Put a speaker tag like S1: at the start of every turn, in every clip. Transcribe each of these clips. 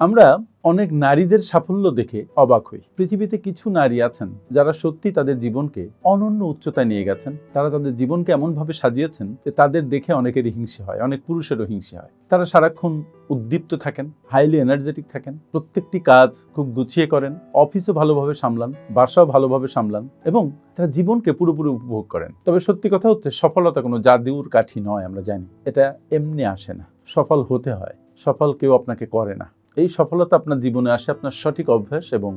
S1: আমরা অনেক নারীদের সাফল্য দেখে অবাক হই। পৃথিবীতে কিছু নারী আছেন যারা সত্যি তাদের জীবনকে অনন্য উচ্চতায় নিয়ে গেছেন। তারা তাদের জীবনকে এমনভাবে সাজিয়েছেন যে তাদের দেখে অনেকেরই হিংসে হয়, অনেক পুরুষেরও হিংসে হয়। তারা সারাক্ষণ উদ্দীপ্ত থাকেন হাইলি এনার্জেটিক থাকেন, প্রত্যেকটি কাজ খুব গুছিয়ে করেন অফিসও ভালোভাবে সামলান, বাসাও ভালোভাবে সামলান এবং তারা জীবনকে পুরোপুরি উপভোগ করেন। তবে সত্যি কথা হচ্ছে, সফলতা কোনো জাদুর কাঠি নয়, আমরা জানি। এটা এমনি আসে না। সফল হতে হয়, সফল কেউ আপনাকে করে না। এই সফলতা আপনার জীবনে আসে আপনার সঠিক অভ্যাস এবং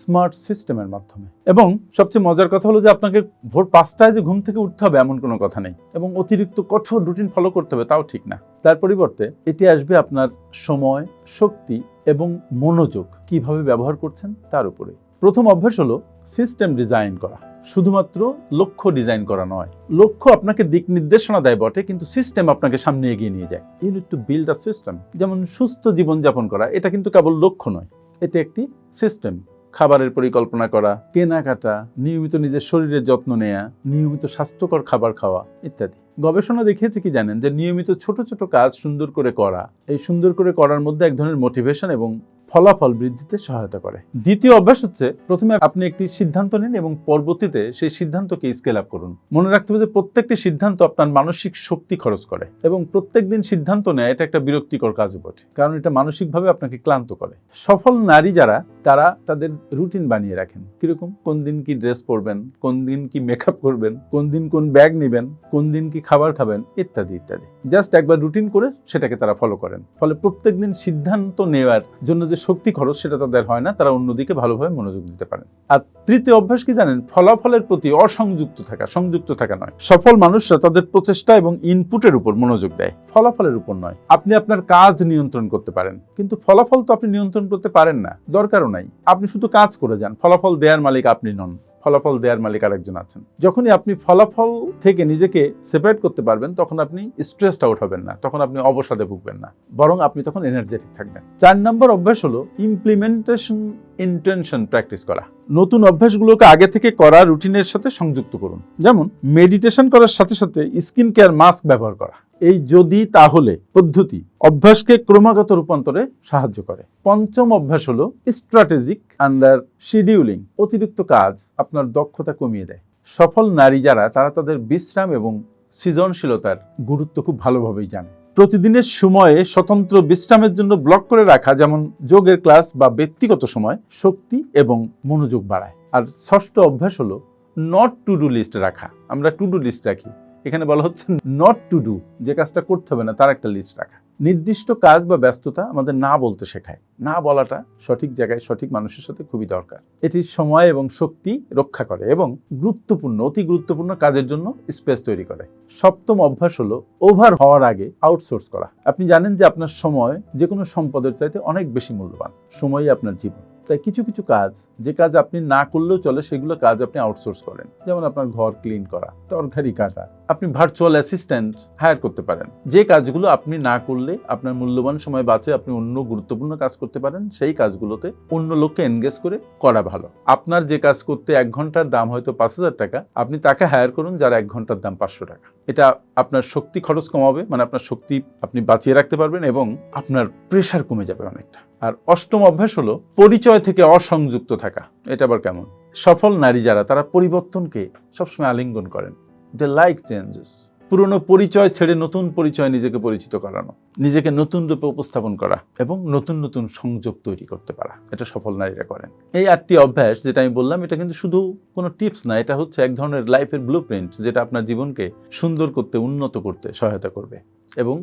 S1: স্মার্ট সিস্টেমের মাধ্যমে। এবং সবচেয়ে মজার কথা হলো যে আপনাকে ভোর পাঁচটায় যে ঘুম থেকে উঠতে হবে এমন কোনো কথা নেই। এবং অতিরিক্ত কঠোর রুটিন ফলো করতে হবে, তাও ঠিক না। তার পরিবর্তে এটি আসবে আপনার সময়, শক্তি এবং মনোযোগ। কীভাবে ব্যবহার করছেন? তার উপরে প্রথম অভ্যাস হলো সিস্টেম ডিজাইন করা। শুধুমাত্র লক্ষ্য ডিজাইন করা নয়। লক্ষ্য আপনাকে দিক নির্দেশনা দেয় বটে, কিন্তু সিস্টেম আপনাকে সামনে এগিয়ে নিয়ে যায়। You need to build a system যেমন সুস্থ জীবনযাপন করা, এটা কিন্তু কেবল লক্ষ্য নয়, এটা একটি সিস্টেম। খাবারের পরিকল্পনা করা, কেনাকাটা, নিয়মিত নিজের শরীরের যত্ন নেওয়া নিয়মিত স্বাস্থ্যকর খাবার খাওয়া ইত্যাদি। গবেষণা দেখিয়েছে কি জানেন? যে নিয়মিত ছোট ছোট কাজ সুন্দর করে করা, এই সুন্দর করে করার মধ্যে এক ধরনের মোটিভেশন এবং ফলাফল বৃদ্ধিতে সহায়তা করে। দ্বিতীয় অভ্যাস হচ্ছে প্রথমে আপনি একটি সিদ্ধান্ত নিন এবং পরবর্তীতে সেই সিদ্ধান্তকে স্কেল আপ করুন। মনে রাখতে হবে যে প্রত্যেকটি সিদ্ধান্ত আপনার মানসিক শক্তি খরচ করে এবং প্রত্যেক দিন সিদ্ধান্ত নেয় এটা একটা বিরক্তিকর কাজ বটে কারণ এটা মানসিকভাবে আপনাকে ক্লান্ত করে। সফল নারী যারা, তারা তাদের রুটিন বানিয়ে রাখেন। কীরকম? কোন দিন কি ড্রেস পরবেন, কোন দিন কি মেকআপ করবেন, কোন দিন কোন ব্যাগ নেবেন, কোন দিন কি খাবার খাবেন, ইত্যাদি ইত্যাদি। জাস্ট একবার রুটিন করে সেটাকে তারা ফলো করেন। ফলে প্রত্যেক দিন সিদ্ধান্ত নেওয়ার জন্য যে শক্তি খরচ সেটা তাদের হয় না, তারা অন্যদিকে ভালোভাবে মনোযোগ দিতে পারেন। আর তৃতীয় অভ্যাস কি জানেন? ফলাফলের প্রতি অসংযুক্ত থাকা, সংযুক্ত থাকা নয়। সফল মানুষরা তাদের প্রচেষ্টা এবং ইনপুটের উপর মনোযোগ দেয়। ফলাফলের উপর নয়। আপনি আপনার কাজ নিয়ন্ত্রণ করতে পারেন। কিন্তু ফলাফল তো আপনি নিয়ন্ত্রণ করতে পারেন না। দরকারও নাই। আপনি শুধু কাজ করে যান। ফলাফল দেওয়ার মালিক আপনি নন। ফলাফল দেওয়ার মালিক আরেকজন আছেন। যখনই আপনি ফলাফল থেকে নিজেকে সেপারেট করতে পারবেন, তখন আপনি স্ট্রেসড আউট হবেন না, তখন আপনি অবসাদে ভুগবেন না। বরং আপনি তখন এনার্জেটিক থাকবেন। চার নম্বর অভ্যাস হলো ইমপ্লিমেন্টেশন ইন্টেনশন প্র্যাকটিস করা। নতুন অভ্যাসগুলোকে আগে থেকে করা রুটিনের সাথে সংযুক্ত করুন। যেমন মেডিটেশন করার সাথে সাথে স্কিন কেয়ার মাস্ক ব্যবহার করা। এই যদি তাহলে পদ্ধতি অভ্যাসকে ক্রমাগত রূপান্তরে সাহায্য করে। পঞ্চম অভ্যাস হলো স্ট্র্যাটেজিক আন্ডার শিডিউলিং অতিরিক্ত কাজ আপনার দক্ষতা কমিয়ে দেয়। সফল নারী যারা, তারা তাদের বিশ্রাম এবং সৃজনশীলতার গুরুত্ব খুব ভালোভাবেই জানে। প্রতিদিনের সময়ে স্বতন্ত্র বিশ্রামের জন্য ব্লক করে রাখা, যেমন যোগের ক্লাস বা ব্যক্তিগত সময়, শক্তি এবং মনোযোগ বাড়ায়। আর ষষ্ঠ অভ্যাস হলো নট টু ডু লিস্ট রাখা। আমরা টু ডু লিস্ট রাখি। এখানে বলা হচ্ছে নট টু ডু যে কাজটা করতে হবে না, তার একটা লিস্ট রাখা। নির্দিষ্ট কাজ বা ব্যস্ততা আমাদের না বলতে শেখায়। না বলাটা সঠিক জায়গায় সঠিক মানুষের সাথে খুবই দরকার। এটি সময় এবং শক্তি রক্ষা করে এবং গুরুত্বপূর্ণ, অতি গুরুত্বপূর্ণ কাজের জন্য স্পেস তৈরি করে। সপ্তম অভ্যাস হলো ওভার হওয়ার আগে আউটসোর্স করা। আপনি জানেন যে আপনার সময় যে কোনো সম্পদের চাইতে অনেক বেশি মূল্যবান। সময়ই আপনার জীবন। তাই কিছু কিছু কাজ। যে কাজ আপনি না করলেও চলে, সেগুলো কাজ আপনি আউটসোর্স করেন। যেমন আপনার ঘর ক্লিন করা, তরকারি কাটা। আপনি ভার্চুয়াল অ্যাসিস্ট্যান্ট হায়ার করতে পারেন। যে কাজগুলো আপনি না করলে আপনার মূল্যবান সময় বাঁচে, আপনি অন্য গুরুত্বপূর্ণ কাজ করতে পারেন, সেই কাজগুলোতে অন্য লোককে এনগেজ করে করা ভালো। আপনার যে কাজ করতে এক ঘণ্টার দাম হয়তো পাঁচ হাজার টাকা, আপনি তাকে হায়ার করুন, যার এক ঘণ্টার দাম পাঁচশো টাকা। এটা আপনার শক্তি খরচ কমাবে মানে আপনার শক্তি আপনি বাঁচিয়ে রাখতে পারবেন এবং আপনার প্রেশার কমে যাবে অনেকটা। আর অষ্টম অভ্যাস হলো পরিচয় থেকে অসংযুক্ত থাকা। এটা আবার কেমন? সফল নারী যারা, তারা পরিবর্তনকে সবসময় আলিঙ্গন করেন। দে লাইক চেঞ্জেস পুরনো পরিচয় ছেড়ে নতুন পরিচয় নিজেকে পরিচিত করানো, নিজেকে নতুন রূপে উপস্থাপন করা এবং নতুন নতুন সংযোগ তৈরি করতে পারা। এটা সফল নারীরা করেন। এই আটটি অভ্যাস যেটা আমি বললাম, এটা কিন্তু শুধু কোনো টিপস না, এটা হচ্ছে এক ধরনের লাইফের ব্লু যেটা আপনার জীবনকে সুন্দর করতে, উন্নত করতে সহায়তা করবে এবং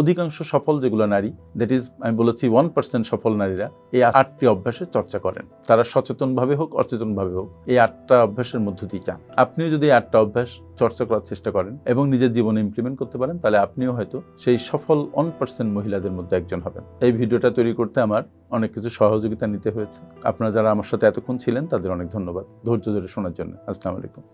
S1: অধিকাংশ সফল যেগুলো নারী দ্যাট ইজ আমি বলেছি ওয়ান পার্সেন্ট সফল নারীরা, এই আটটি অভ্যাসের চর্চা করেন। তারা সচেতনভাবে হোক, অচেতনভাবে হোক, এই আটটা অভ্যাসের মধ্য দিয়ে চান আপনিও যদি আটটা অভ্যাস চর্চা করার চেষ্টা করেন এবং নিজের জীবনে ইমপ্লিমেন্ট করতে পারেন, তাহলে আপনিও হয়তো সেই সফল ওয়ান পার্সেন্ট মহিলাদের মধ্যে একজন হবেন। এই ভিডিওটা তৈরি করতে আমার অনেক কিছু সহযোগিতা নিতে হয়েছে। আপনারা যারা আমার সাথে এতক্ষণ ছিলেন, তাদের অনেক ধন্যবাদ। ধৈর্য ধরে শোনার জন্য। আসসালামু আলাইকুম।